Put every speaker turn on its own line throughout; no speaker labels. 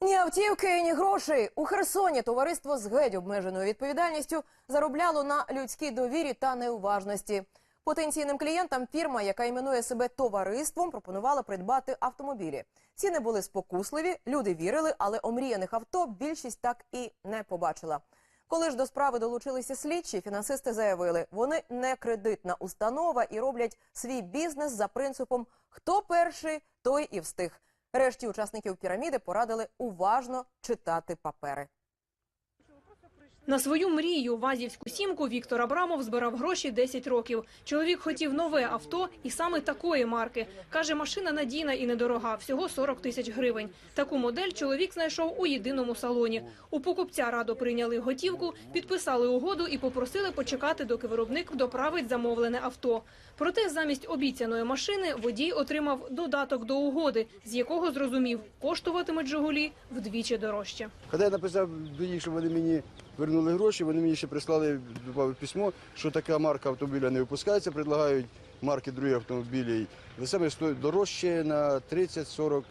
Ні автівки, ні грошей. У Херсоні товариство з геть обмеженою відповідальністю заробляло на людській довірі та неуважності. Потенційним клієнтам фірма, яка іменує себе товариством, пропонувала придбати автомобілі. Ціни були спокусливі, люди вірили, але омріяних авто більшість так і не побачила. Коли ж до справи долучилися слідчі, фінансисти заявили, вони не кредитна установа і роблять свій бізнес за принципом «хто перший, той і встиг». Решті учасників піраміди порадили уважно читати папери.
На свою мрію вазівську сімку Віктор Абрамов збирав гроші 10 років. Чоловік хотів нове авто і саме такої марки. Каже, машина надійна і недорога, всього 40 тисяч гривень. Таку модель чоловік знайшов у єдиному салоні. У покупця радо прийняли готівку, підписали угоду і попросили почекати, доки виробник доправить замовлене авто. Проте замість обіцяної машини водій отримав додаток до угоди, з якого зрозумів, коштуватимуть «Жигулі» вдвічі дорожче.
Коли я написав щоб вони мені вернули гроші, вони мені ще прислали письмо, що така марка автомобіля не випускається, предлагають марки других автомобілів. Ви саме стоїть дорожче на 30, 40,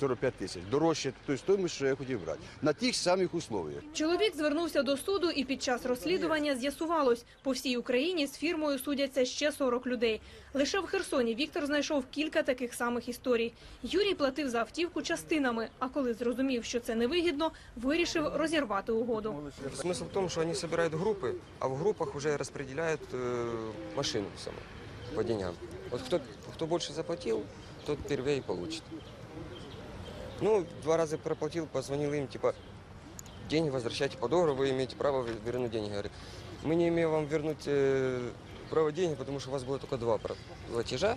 45 тисяч. Дорожче той стоїмость, що я хотів брати. На тих самих условиях.
Чоловік звернувся до суду, і під час розслідування з'ясувалось, по всій Україні з фірмою судяться ще 40 людей. Лише в Херсоні Віктор знайшов кілька таких самих історій. Юрій платив за автівку частинами, а коли зрозумів, що це невигідно, вирішив розірвати угоду.
Смысл в том, что они собирают группы, а в группах уже распределяют э, машину саму по деньгам. Вот кто, кто больше заплатил, тот первее и получит. Ну, два раза проплатил, позвонил им, типа, деньги возвращайте по договору, вы имеете право вернуть деньги. Говорит, мы не имеем вам вернуть э, право денег, потому что у вас было только два платежа,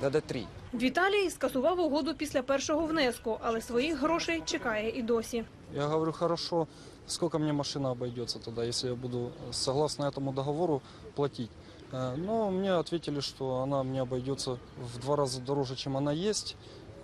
надо три.
Віталій скасував угоду після першого внеску, але своїх грошей чекає і досі.
Я говорю, хорошо, сколько мне машина обойдется тогда, если я буду э, согласно этому договору платить. Э, Но мне ответили, что она мне обойдется в два раза дороже, чем она есть.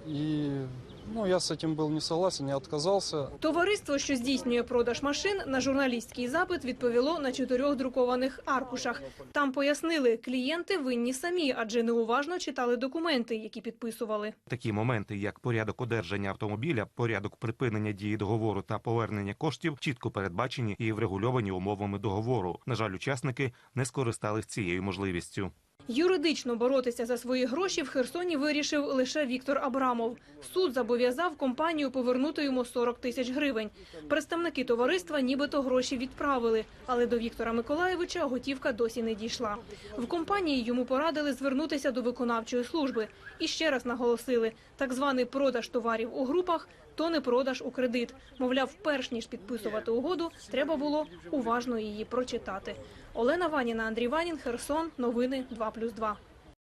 И ну, я с этим был не согласен, не отказался.
Товариство, що здійснює продаж машин, на журналістський запит відповіло на чотирьох друкованих аркушах. Там пояснили, клієнти винні самі, адже неуважно читали документи, які підписували.
Такі моменти, як порядок одержання автомобіля, порядок припинення дії договору та повернення коштів, чітко передбачені і врегульовані умовами договору. На жаль, учасники не скористались цією можливістю.
Юридично боротися за свої гроші в Херсоні вирішив лише Віктор Абрамов. Суд зобов'язав компанію повернути йому 40 тисяч гривень. Представники товариства нібито гроші відправили, але до Віктора Миколаєвича готівка досі не дійшла. В компанії йому порадили звернутися до виконавчої служби. І ще раз наголосили, так званий продаж товарів у групах – то не продаж у кредит. Мовляв, перш ніж підписувати угоду, треба було уважно її прочитати. Олена Ваніна, Андрій Ванін, Херсон. Новини 2+,2.